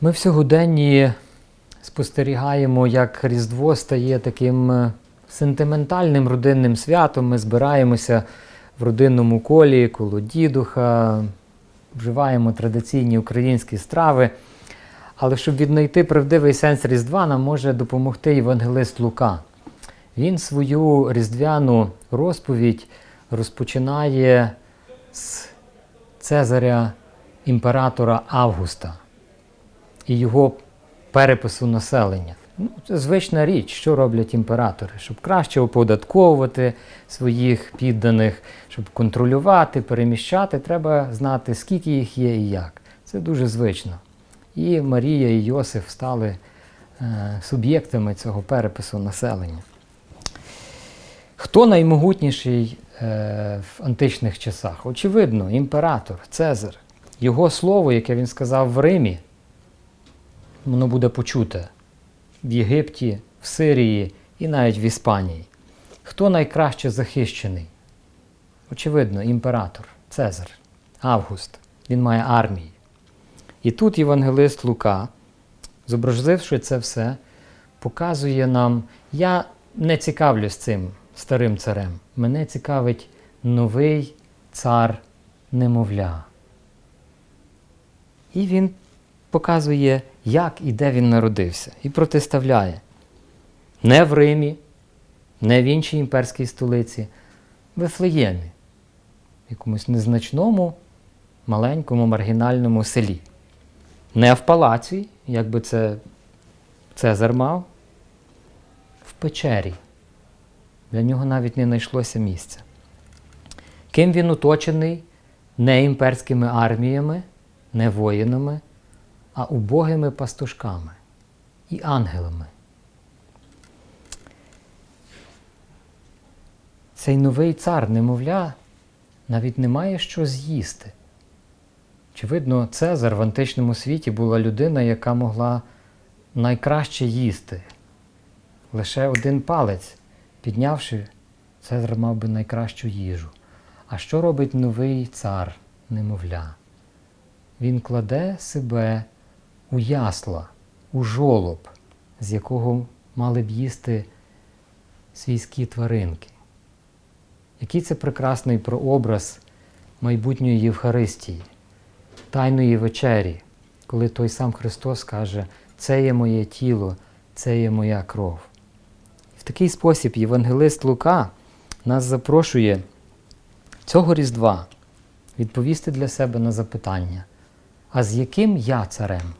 Ми в сьогоденні спостерігаємо, як Різдво стає таким е, сентиментальним родинним святом. Ми збираємося в родинному колі коло дідуха, вживаємо традиційні українські страви. Але щоб віднайти правдивий сенс Різдва, нам може допомогти євангелист Лука. Він свою різдвяну розповідь розпочинає з Цезаря імператора Августа і його перепису населення. Ну, це звична річ, що роблять імператори, щоб краще оподатковувати своїх підданих, щоб контролювати, переміщати, треба знати, скільки їх є і як. Це дуже звично. І Марія і Йосиф стали е, суб'єктами цього перепису населення. Хто наймогутніший е, в античних часах? Очевидно, імператор, Цезар. Його слово, яке він сказав в Римі, воно буде почуте в Єгипті, в Сирії і навіть в Іспанії. Хто найкраще захищений? Очевидно, імператор, Цезар, Август. Він має армії. І тут євангелист Лука, зобразивши це все, показує нам, я не цікавлюсь цим старим царем. Мене цікавить новий цар немовля. І він показує, як і де він народився, і протиставляє. Не в Римі, не в іншій імперській столиці, в Вифлеємі, в якомусь незначному, маленькому маргінальному селі. Не в палаці, як би це Цезар мав, в печері. Для нього навіть не знайшлося місця. Ким він оточений не імперськими арміями, не воїнами, а убогими пастушками і ангелами. Цей новий цар, немовля, навіть не має що з'їсти. Очевидно, Цезар в античному світі була людина, яка могла найкраще їсти. Лише один палець, піднявши, Цезар мав би найкращу їжу. А що робить новий цар, немовля? Він кладе себе у ясла, у жолоб, з якого мали б їсти свійські тваринки. Який це прекрасний прообраз майбутньої Євхаристії, Тайної вечері, коли той сам Христос каже, це є моє тіло, це є моя кров. В такий спосіб Євангелист Лука нас запрошує цього Різдва відповісти для себе на запитання, а з яким я царем?